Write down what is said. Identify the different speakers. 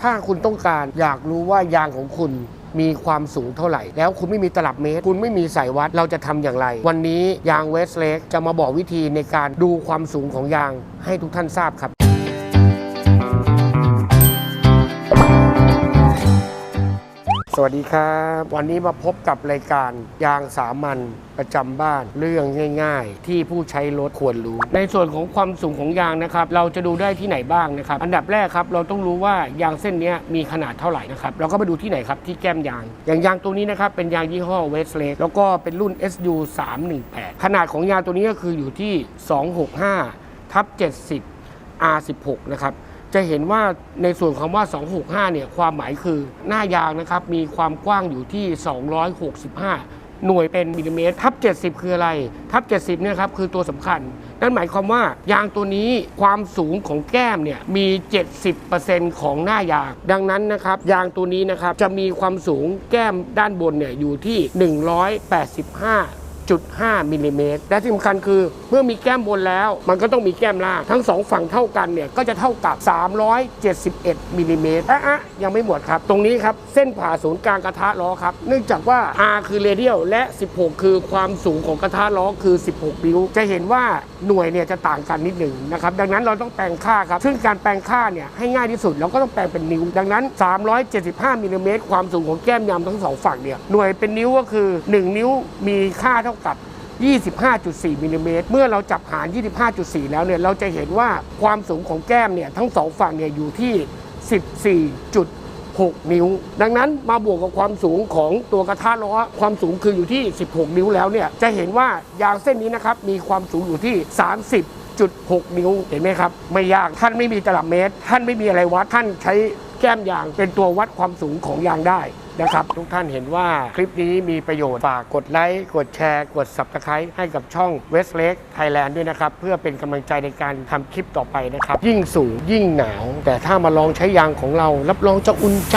Speaker 1: ถ้าคุณต้องการอยากรู้ว่ายางของคุณมีความสูงเท่าไหร่ แล้วคุณไม่มีตลับเมตร คุณไม่มีสายวัดเราจะทำอย่างไร วันนี้ยางเวสเลกจะมาบอกวิธีในการดูความสูงของยางให้ทุกท่านทราบครับ สวัสดีครับ วันนี้มาพบกับรายการยางสามัญประจำบ้านเรื่องง่าย ๆ ที่ผู้ใช้รถควรรู้ ในส่วนของความสูงของยางนะครับ เราจะดูได้ที่ไหนบ้างนะครับ อันดับแรกครับเราต้องรู้ว่ายางเส้นนี้มีขนาดเท่าไหร่นะครับเราก็มาดูที่ไหนครับที่แก้มยาง อย่างยางตัวนี้นะครับเป็นยางยี่ห้อเวสเลกแล้วก็เป็นรุ่น SU 318ขนาดของยางตัวนี้ก็คืออยู่ที่ 265ทับ70 R16 นะครับ จะเห็นว่าในส่วนคำว่า 265 เนี่ยความหมายคือหน้ายางนะครับมีความกว้างอยู่ที่ 265 หน่วยเป็นมิลลิเมตร ทับ 70 คืออะไร ทับ 70 เนี่ยครับคือตัวสำคัญ นั่นหมายความว่ายางตัวนี้ความสูงของแก้มเนี่ยมี 70%ของหน้ายาง ดังนั้นนะครับยางตัวนี้นะครับจะมีความสูงแก้มด้านบนเนี่ยอยู่ที่ 185 0.5มิลลิเมตรและที่สำคัญคือเมื่อมีแก้มบนแล้ว มันก็ต้องมีแก้มล่างทั้งสองฝั่งเท่ากันเนี่ยก็จะเท่ากับ 371มิลลิเมตรอะอะยังไม่หมดครับ ตรงนี้ครับ เส้นผ่าศูนย์กลางกระทะล้อครับ เนื่องจากว่า R คือเรเดียลและ 16 คือความสูงของกระทะล้อคือ 16 นิ้ว จะเห็นว่าหน่วยเนี่ยจะต่างกันนิดหนึ่งนะครับดังนั้นเราต้องแปลงค่าครับซึ่งการแปลงค่าเนี่ยให้ง่ายที่สุดเราก็ต้องแปลงเป็นนิ้ว ดังนั้น 375มิลลิเมตรความสูงของแก้มยำทั้งสองฝั่งเนี่ยหน่วยเป็นนิ้วก็คือ 1 นิ้วมีค่าเท่ากับ25.4มิลลิเมตรเมื่อเราจับหาร 25.4 แล้วเนี่ยเราจะเห็นว่าความสูงของแก้มเนี่ยทั้งสองฝั่งเนี่ยอยู่ที่ 14.6 นิ้ว ดังนั้นมาบวกกับความสูงของตัวกระทะล้อความสูงคืออยู่ที่ 16 นิ้วแล้วเนี่ยจะเห็นว่ายางเส้นนี้นะครับมีความสูงอยู่ที่ 30.6 นิ้วเห็นไหมครับ ไม่ยากท่านไม่มีตลับเมตร ท่านไม่มีอะไรวัดท่านใช้แก้มยางเป็นตัววัดความสูงของยางได้ นะครับ ทุกท่านเห็นว่าคลิปนี้มีประโยชน์ ฝากกดไลค์ กดแชร์ กด Subscribe ให้กับช่อง West Lake Thailand ด้วยนะครับ เพื่อเป็นกำลังใจในการทำคลิปต่อไปนะครับ ยิ่งสูงยิ่งหนาว แต่ถ้ามาลองใช้ยางของเรา รับรองจะอุ่นใจ